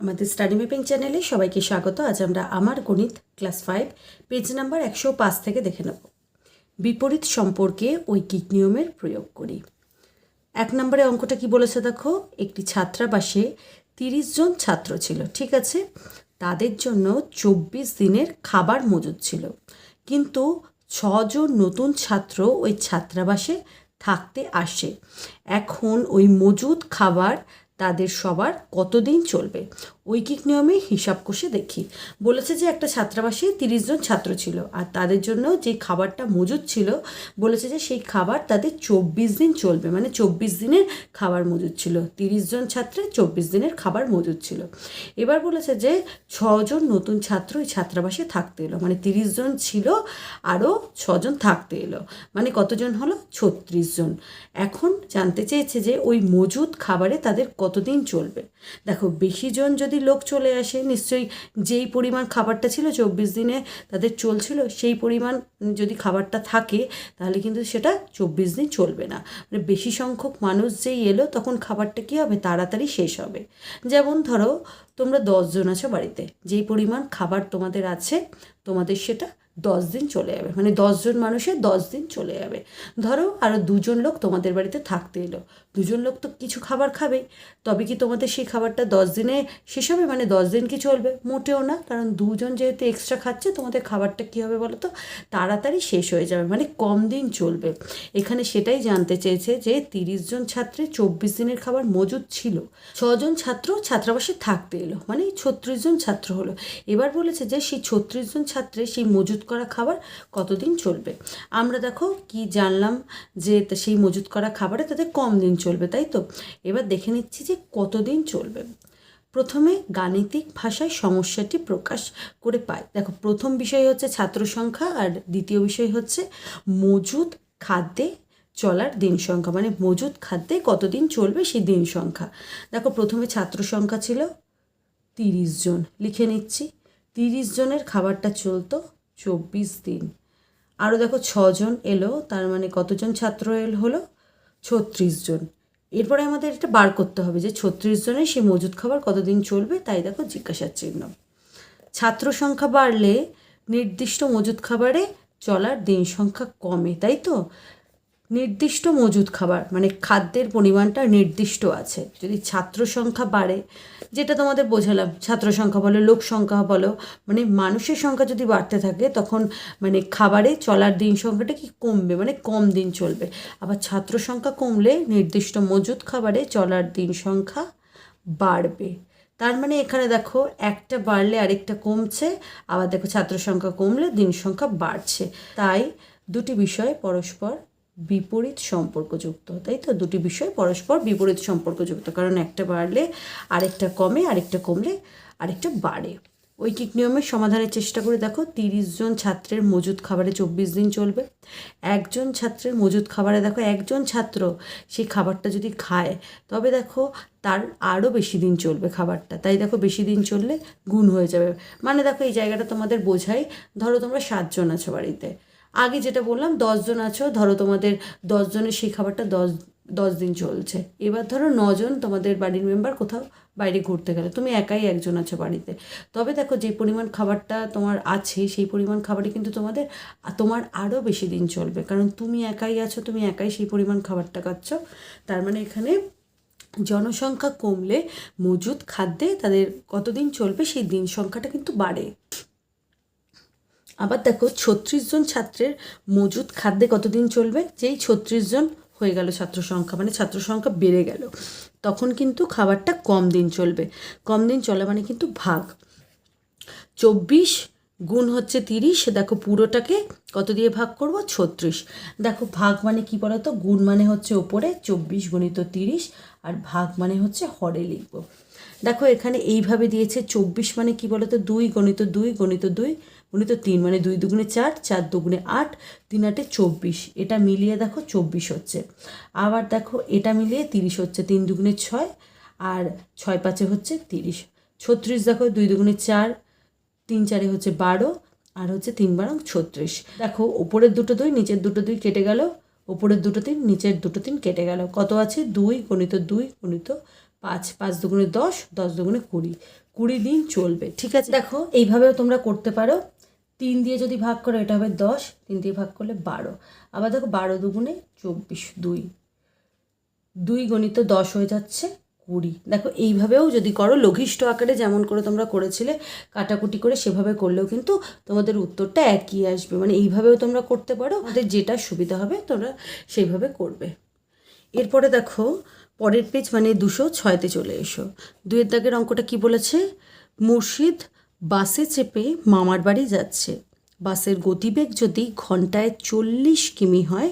আমাদের study mapping চ্যানেলে সবাইকে স্বাগত। আজ আমরা আমার গণিত ক্লাস ফাইভ পেজ নাম্বার একশো পাঁচ থেকে দেখে নেব। বিপরীত সম্পর্কে ঐকিক নিয়মের প্রয়োগ করি। এক নম্বরে অঙ্কটা কি বলেছে দেখো? একটি ছাত্রাবাসে তিরিশ জন ছাত্র ছিল, ঠিক আছে? তাদের জন্য চব্বিশ দিনের খাবার মজুদ ছিল। কিন্তু ছজন নতুন ছাত্র ওই ছাত্রাবাসে থাকতে আসে। এখন ওই মজুদ খাবার তাদের সবার কতদিন চলবে? ঐকিক নিয়মে হিসাব কষে দেখি। বলেছে যে একটা ছাত্রাবাসে তিরিশ জন ছাত্র ছিল আর তাদের জন্য যে খাবারটা মজুদ ছিল, বলেছে যে সেই খাবার তাদের চব্বিশ দিন চলবে। মানে চব্বিশ দিনের খাবার মজুদ ছিল। তিরিশ জন ছাত্রের চব্বিশ দিনের খাবার মজুদ ছিল। এবার বলেছে যে ছজন নতুন ছাত্র ওই ছাত্রাবাসে থাকতে এলো। মানে তিরিশ জন ছিল, আরও ছজন থাকতে এলো। মানে কতজন হলো? ছত্রিশ জন। এখন জানতে চেয়েছে যে ওই মজুদ খাবারে তাদের কতদিন চলবে? দেখো, বেশি জন যদি লোক চলে আসে, নিশ্চয়ই যেই পরিমাণ খাবারটা ছিল চব্বিশ দিনে তাদের চলছিল, সেই পরিমাণ যদি খাবারটা থাকে, তাহলে কিন্তু সেটা চব্বিশ দিন চলবে না। মানে বেশি সংখ্যক মানুষ যেই এলো, তখন খাবারটা কী হবে? তাড়াতাড়ি শেষ হবে। যেমন ধরো, তোমরা দশজন আছো বাড়িতে, যেই পরিমাণ খাবার তোমাদের আছে, তোমাদের সেটা দশ দিন চলে যাবে। মানে দশজন মানুষের দশ দিন চলে যাবে। ধরো আরও দুজন লোক তোমাদের বাড়িতে থাকতে এলো। দুজন লোক তো কিছু খাবার খাবেই তবে কি তোমাদের সেই খাবারটা দশ দিনে শেষ হবে? মানে দশ দিন কি চলবে? মোটেও না। কারণ দুজন যেহেতু এক্সট্রা খাচ্ছে, তোমাদের খাবারটা কী হবে বলো তো? তাড়াতাড়ি শেষ হয়ে যাবে। মানে কম দিন চলবে। এখানে সেটাই জানতে চেয়েছে যে তিরিশ জন ছাত্রের চব্বিশ দিনের খাবার মজুদ ছিল। ছজন ছাত্র ছাত্রাবাসে থাকতে এলো। মানে ছত্রিশ জন ছাত্র হলো। এবার বলেছে যে সেই ছত্রিশ জন ছাত্রে সেই মজুদ করা খাবার কতদিন চলবে? আমরা দেখো কি জানলাম যে সেই মজুদ করা খাবারে তাদের কম দিন চলবে, তাই তো? এবার দেখে নিচ্ছি যে কতদিন চলবে। প্রথমে গাণিতিক ভাষায় সমস্যাটি প্রকাশ করে পায়। দেখো, প্রথম বিষয় হচ্ছে ছাত্র সংখ্যা আর দ্বিতীয় বিষয় হচ্ছে মজুদ খাদ্যে চলার দিন সংখ্যা। মানে মজুদ খাদ্যে কতদিন চলবে সেই দিন সংখ্যা। দেখো, প্রথমে ছাত্র সংখ্যা ছিল তিরিশ জন। লিখে নিচ্ছি, তিরিশ জনের খাবারটা চলতো চব্বিশ দিন। আরও দেখো ছজন এলো, তার মানে কতজন ছাত্র এল হলো? ছত্রিশ জন। এরপরে আমাদের এটা বার করতে হবে যে ছত্রিশ জনের সেই মজুদ খাবার কতদিন চলবে, তাই দেখো জিজ্ঞাসার চিহ্ন। ছাত্র সংখ্যা বাড়লে নির্দিষ্ট মজুদ খাবারে চলার দিন সংখ্যা কমে, তাই তো? নির্দিষ্ট মজুদ খাবার মানে খাদ্যের পরিমাণটা নির্দিষ্ট আছে। যদি ছাত্র সংখ্যা বাড়ে, যেটা তোমাদের বোঝালাম, ছাত্র সংখ্যা বলো, লোক সংখ্যা বলো মানে মানুষের সংখ্যা যদি বাড়তে থাকে, তখন মানে খাবারে চলার দিন সংখ্যাটা কি কমবে? মানে কম দিন চলবে। আবার ছাত্র সংখ্যা কমলে নির্দিষ্ট মজুদ খাবারে চলার দিন সংখ্যা বাড়বে। তার মানে এখানে দেখো, একটা বাড়লে আরেকটা কমছে, আবার দেখো ছাত্র সংখ্যা কমলে দিন সংখ্যা বাড়ছে। তাই দুটি বিষয় পরস্পর বিপরীত সম্পর্কযুক্ত, তাই তো? দুটি বিষয় পরস্পর বিপরীত সম্পর্কযুক্ত, কারণ একটা বাড়লে আরেকটা কমে, আরেকটা কমলে আরেকটা বাড়ে। ঐকিক নিয়মের সমাধানের চেষ্টা করে দেখো, তিরিশ জন ছাত্রের মজুদ খাবারে চব্বিশ দিন চলবে। একজন ছাত্রের মজুদ খাবারে দেখো, একজন ছাত্র সেই খাবারটা যদি খায়, তবে দেখো তার আরও বেশি দিন চলবে খাবারটা। তাই দেখো, বেশি দিন চললে গুণ হয়ে যাবে। মানে দেখো, এই জায়গাটা তোমাদের বোঝাই ধরো তোমরা সাতজন আছো বাড়িতে। আগে যেটা বললাম দশজন আছো, ধরো তোমাদের দশজনের সেই খাবারটা দশ দশ দিন চলছে। এবার ধরো নজন তোমাদের বাড়ির মেম্বার কোথাও বাইরে ঘুরতে গেলে। তুমি একাই একজন আছো বাড়িতে। তবে দেখো যে পরিমাণ খাবারটা তোমার আছে, সেই পরিমাণ খাবারই কিন্তু তোমাদের, তোমার আরও বেশি দিন চলবে। কারণ তুমি একাই আছো, তুমি একাই সেই পরিমাণ খাবারটা খাচ্ছ। তার মানে এখানে জনসংখ্যা কমলে মজুদ খাদ্যে তাদের কতদিন চলবে সেই দিন সংখ্যাটা কিন্তু বাড়ে। আবার দেখো ছত্রিশ জন ছাত্রের মজুদ খাদ্যে কতদিন চলবে? যেই ছত্রিশ জন হয়ে গেল ছাত্র সংখ্যা মানে ছাত্র সংখ্যা বেড়ে গেল, তখন কিন্তু খাবারটা কম দিন চলবে। কম দিন চলে মানে কিন্তু ভাগ। চব্বিশ গুণ হচ্ছে তিরিশ, দেখো পুরোটাকে কত দিয়ে ভাগ করব? ছত্রিশ। দেখো ভাগ মানে কি বলতো? গুণ মানে হচ্ছে ওপরে, চব্বিশ গণিত তিরিশ, আর ভাগ মানে হচ্ছে হরে লিখব। দেখো এখানে এইভাবে দিয়েছে, চব্বিশ মানে কি বলতো? দুই গণিত দুই গণিত দুই গণিত তিন মানে দুই দুগুণে চার চার দুগুণে আট, তিন আটে চব্বিশ। এটা মিলিয়ে দেখো চব্বিশ হচ্ছে। আবার দেখো এটা মিলিয়ে তিরিশ হচ্ছে, তিন দুগুণে ছয় আর ছয় পাঁচে হচ্ছে তিরিশ। ছত্রিশ দেখো দুই দুগুণে চার, তিন চারে হচ্ছে বারো আর হচ্ছে তিন বারং ছত্রিশ। দেখো ওপরের দুটো দুই, নিচের দুটো দুই কেটে গেল। ওপরের দুটো তিন, নিচের দুটো তিন কেটে গেল। কত আছে? দুই, গণিত দুই, গণিত পাঁচ। পাঁচ দুগুণে দশ দশ দুগুণে কুড়ি। কুড়ি দিন চলবে। ঠিক আছে? দেখো এইভাবেও তোমরা করতে পারো। তিন দিয়ে যদি ভাগ করো, এটা হবে দশ। তিন দিয়ে ভাগ করলে বারো। আবার দেখো বারো দুগুণে চব্বিশ, দুই। দুই গণিত দশ হয়ে যাচ্ছে কুড়ি। দেখো এইভাবেও যদি করো, লঘিষ্ঠ আকারে যেমন করে তোমরা করেছিলে, কাটাকুটি করে সেভাবে করলেও কিন্তু তোমাদের উত্তরটা একই আসবে। মানে এইভাবেও তোমরা করতে পারো আমাদের যেটা সুবিধা হবে তোমরা সেইভাবে করবে। এরপরে দেখো, পরের পেজ মানে দুশো ছয়তে চলে এসো। দুয়ের দাগের অঙ্কটা কি বলেছে? মুর্শিদ বাসে চেপে মামার বাড়ি যাচ্ছে। বাসের গতিবেগ যদি ঘন্টায় চল্লিশ কিমি হয়,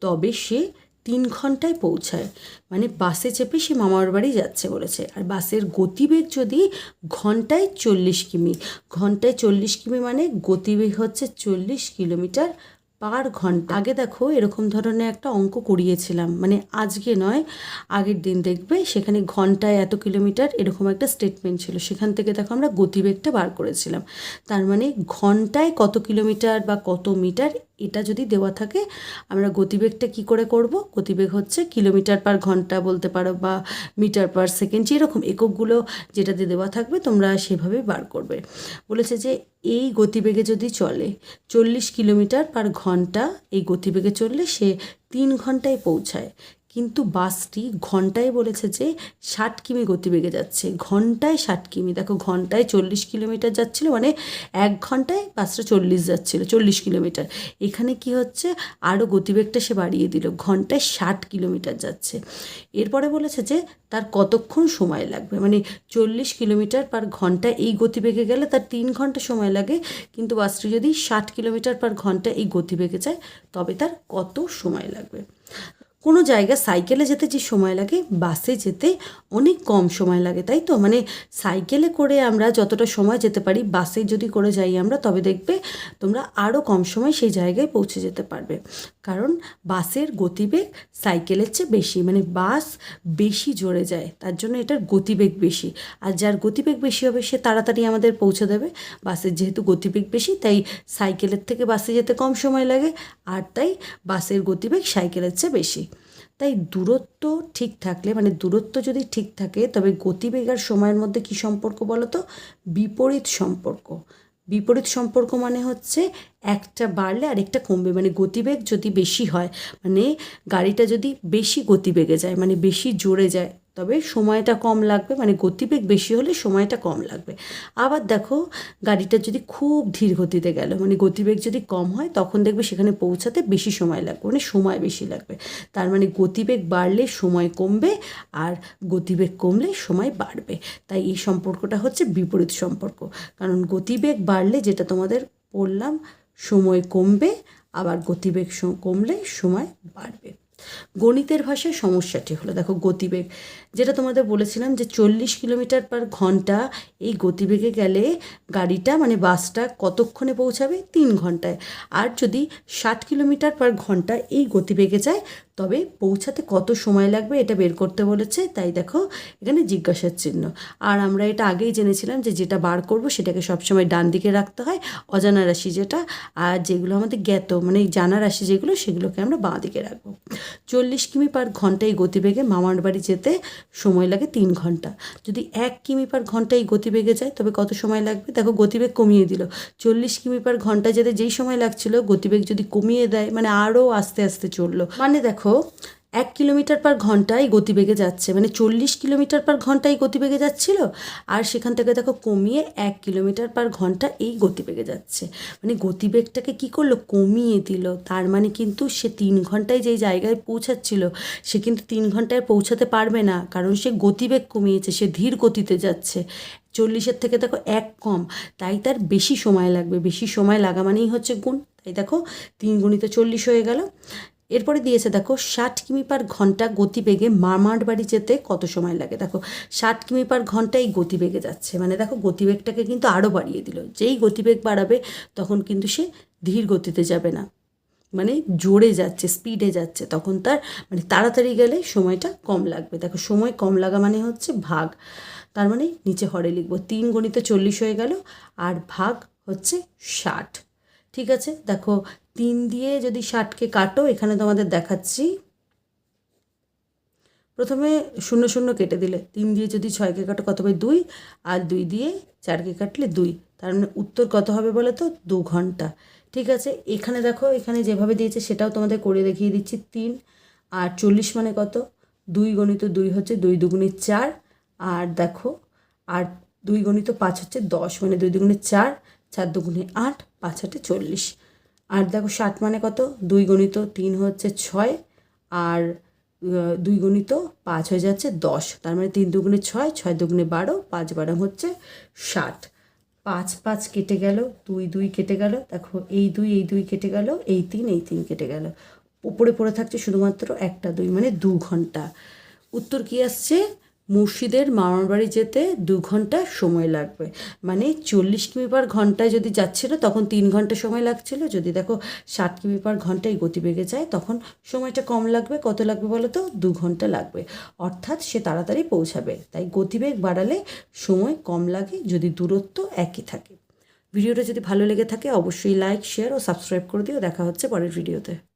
তবে সে তিন ঘন্টায় পৌঁছায়। মানে বাসে চেপে সে মামার বাড়ি যাচ্ছে বলেছে। আর বাসের গতিবেগ যদি ঘন্টায় চল্লিশ কিমি, ঘন্টায় চল্লিশ কিমি মানে গতিবেগ হচ্ছে চল্লিশ কিলোমিটার পার ঘণ্টা। আগে দেখো এরকম ধরনের একটা অঙ্ক করিয়েছিলাম। মানে আজকে নয়, আগের দিন দেখবে সেখানে ঘন্টায় এত কিলোমিটার এরকম একটা স্টেটমেন্ট ছিল। সেখান থেকে দেখো আমরা গতিবেগটা বার করেছিলাম। তার মানে ঘন্টায় কত কিলোমিটার বা কত মিটার এটা যদি দেওয়া থাকে, আমরা গতিবেগটা কি করে করব? গতিবেগ হচ্ছে কিলোমিটার পার ঘণ্টা বলতে পারো বা মিটার পার সেকেন্ড, যেরকম এককগুলো যেটা দিয়ে দেওয়া থাকবে তোমরা সেভাবে বার করবে। বলেছে যে এই গতিবেগে যদি চলে, চল্লিশ কিলোমিটার পার ঘণ্টা এই গতিবেগে চললে সে তিন ঘন্টায় পৌঁছায়। কিন্তু বাসটি ঘন্টায় বলেছে যে ষাট কিমি গতিবেগে যাচ্ছে। ঘন্টায় ষাট কিমি। দেখো, ঘন্টায় চল্লিশ কিলোমিটার যাচ্ছিল মানে এক ঘন্টায় বাসটা চল্লিশ যাচ্ছিল, চল্লিশ কিলোমিটার। এখানে কি হচ্ছে? আরও গতিবেগটা সে বাড়িয়ে দিল। ঘন্টায় ষাট কিলোমিটার যাচ্ছে। এরপরে বলেছে যে তার কতক্ষণ সময় লাগবে? মানে চল্লিশ কিলোমিটার পার ঘণ্টা এই গতিবেগে গেলে তার তিন ঘণ্টা সময় লাগে। কিন্তু বাসটি যদি ষাট কিলোমিটার পার ঘণ্টা এই গতিবেগে যায়, তবে তার কত সময় লাগবে? কোনো জায়গা সাইকেলে যেতে যে সময় লাগে, বাসে যেতে অনেক কম সময় লাগে, তাই তো? মানে সাইকেলে করে আমরা যতটা সময় যেতে পারি, বাসে যদি করে যাই আমরা, তবে দেখবে তোমরা আরও কম সময় সেই জায়গায় পৌঁছে যেতে পারবে। কারণ বাসের গতিবেগ সাইকেলের চেয়ে বেশি মানে বাস বেশি জোরে যায়, তার জন্য এটার গতিবেগ বেশি। আর যার গতিবেগ বেশি হবে, সে তাড়াতাড়ি আমাদের পৌঁছে দেবে। বাসের যেহেতু গতিবেগ বেশি, তাই সাইকেলের থেকে বাসে যেতে কম সময় লাগে, আর তাই বাসের গতিবেগ সাইকেলের চেয়ে বেশি। তাই দূরত্ব ঠিক থাকলে মানে দূরত্ব যদি ঠিক থাকে, তবে গতিবেগ আর সময়ের মধ্যে কি সম্পর্ক বলো তো? বিপরীত সম্পর্ক। বিপরীত সম্পর্ক মানে হচ্ছে একটা বাড়লে আরেকটা কমবে। মানে গতিবেগ যদি বেশি হয় মানে গাড়িটা যদি বেশি গতিবেগে যায় মানে বেশি জোরে যায় তবে সময়টা কম লাগবে মানে গতিবেগ বেশি হলে সময়টা কম লাগবে। আবার দেখো, গাড়িটা যদি খুব ধীর গতিতে গেল মানে গতিবেগ যদি কম হয়, তখন দেখবে সেখানে পৌঁছাতে বেশি সময় লাগবে মানে সময় বেশি লাগবে। তার মানে গতিবেগ বাড়লে সময় কমবে আর গতিবেগ কমলে সময় বাড়বে। তাই এই সম্পর্কটা হচ্ছে বিপরীত সম্পর্ক। কারণ গতিবেগ বাড়লে যেটা তোমাদের পড়লাম সময় কমবে, আবার গতিবেগ কমলে সময় বাড়বে। গণিতের ভাষায় সমস্যাটি হলো। দেখো গতিবেগ, যেটা তোমাদের বলেছিলাম যে চল্লিশ কিলোমিটার পার ঘণ্টা, এই গতিবেগে গেলে গাড়িটা মানে বাসটা কতক্ষণে পৌঁছাবে? তিন ঘন্টায়। আর যদি ষাট কিলোমিটার পার ঘণ্টা এই গতিবেগে যায় তবে পৌঁছাতে কত সময় লাগবে এটা বের করতে বলেছে, তাই দেখো এখানে জিজ্ঞাসার চিহ্ন। আর আমরা এটা আগেই জেনেছিলাম যে যেটা বার করব সেটাকে সবসময় ডান দিকে রাখতে হয়, অজানা রাশি যেটা, আর যেগুলো আমাদের জ্ঞাত মানে জানা রাশি যেগুলো সেগুলোকে আমরা বাঁ দিকে রাখব। চল্লিশ কিমি পার ঘন্টায় গতিবেগে মামার বাড়ি যেতে সময় লাগে তিন ঘণ্টা। যদি এক কিমি পার ঘন্টায় গতিবেগে যায়, তবে কত সময় লাগবে? দেখো গতিবেগ কমিয়ে দিল। চল্লিশ কিমি পার ঘণ্টা যেতে যেই সময় লাগছিল, গতিবেগ যদি কমিয়ে দেয় মানে আরও আস্তে আস্তে চলল। মানে দেখো এক কিলোমিটার পার ঘন্টায় গতিবেগে যাচ্ছে। মানে চল্লিশ কিলোমিটার পার ঘন্টায় গতিবেগে যাচ্ছিল, আর সেখান থেকে দেখো কমিয়ে এক কিলোমিটার পার ঘণ্টা এই গতিবেগে যাচ্ছে। মানে গতিবেগটাকে কি করল? কমিয়ে দিল। তার মানে কিন্তু সে তিন ঘন্টায় যেই জায়গায় পৌঁছাচ্ছিল, সে কিন্তু তিন ঘন্টায় পৌঁছাতে পারবে না, কারণ সে গতিবেগ কমিয়েছে, সে ধীর গতিতে যাচ্ছে। চল্লিশের থেকে দেখো এক কম, তাই তার বেশি সময় লাগবে। বেশি সময় লাগা মানেই হচ্ছে গুণ। তাই দেখো, তিন গুণিত চল্লিশ হয়ে গেল। এরপরে দিয়েছে, দেখো, ষাট কিমি পার ঘণ্টা গতিবেগে মামার বাড়ি যেতে কত সময় লাগে? দেখো, ষাট কিমি পার ঘণ্টা এই গতিবেগে যাচ্ছে। মানে দেখো, গতিবেগটাকে কিন্তু আরও বাড়িয়ে দিল। যেই গতিবেগ বাড়াবে, তখন কিন্তু সে ধীর গতিতে যাবে না। মানে জোরে যাচ্ছে, স্পিডে যাচ্ছে, তখন তার মানে তাড়াতাড়ি গেলে সময়টা কম লাগবে। দেখো, সময় কম লাগা মানে হচ্ছে ভাগ। তার মানে নিচে হরে লিখব, তিন গণিতে চল্লিশ হয়ে গেল, আর ভাগ হচ্ছে ষাট। ঠিক আছে? দেখো, তিন দিয়ে যদি ষাটকে কাটো, এখানে তোমাদের দেখাচ্ছি। প্রথমে শূন্য শূন্য কেটে দিলে। তিন দিয়ে যদি ছয়কে কাটো, কত হবে? দুই। আর দুই দিয়ে চারকে কাটলে দুই। তার মানে উত্তর কত হবে বলো তো? দু ঘণ্টা। ঠিক আছে? এখানে দেখো, এখানে যেভাবে দিয়েছে সেটাও তোমাদের করে দেখিয়ে দিচ্ছি। তিন। আর চল্লিশ মানে কত? দুই গণিত দুই হচ্ছে দুই দুগুণে চার। আর দেখো, আর দুই গণিত পাঁচ হচ্ছে দশ। মানে দুই দুগুণে চার। চার দুগুণে আট, পাঁচ আটে চল্লিশ। আর দেখো ষাট মানে কত? দুই গণিত তিন হচ্ছে ছয়, আর দুই গণিত পাঁচ হয়ে যাচ্ছে দশ। তার মানে তিন দুগুণে ছয় ছয় দুগুণে বারো, পাঁচ বারো হচ্ছে ষাট। পাঁচ পাঁচ কেটে গেল, দুই দুই কেটে গেল, দেখো এই দুই এই দুই কেটে গেল, এই তিন এই তিন কেটে গেল। উপরে পড়ে থাকছে শুধুমাত্র একটা দুই মানে দু ঘণ্টা। উত্তর কি আসছে? মুর্শিদের মামার বাড়ি যেতে দু ঘণ্টা সময় লাগবে। মানে চল্লিশ কিমি পার ঘন্টায় যদি যাচ্ছিল, তখন তিন ঘণ্টা সময় লাগছিল। যদি দেখো ষাট কিমি পার ঘন্টায় গতিবেগে যায়, তখন সময়টা কম লাগবে। কত লাগবে বলো তো? দু ঘণ্টা লাগবে। অর্থাৎ সে তাড়াতাড়ি পৌঁছাবে। তাই গতিবেগ বাড়ালে সময় কম লাগে, যদি দূরত্ব একই থাকে। ভিডিওটা যদি ভালো লেগে থাকে, অবশ্যই লাইক, শেয়ার ও সাবস্ক্রাইব করে দিও। দেখা হচ্ছে পরের ভিডিওতে।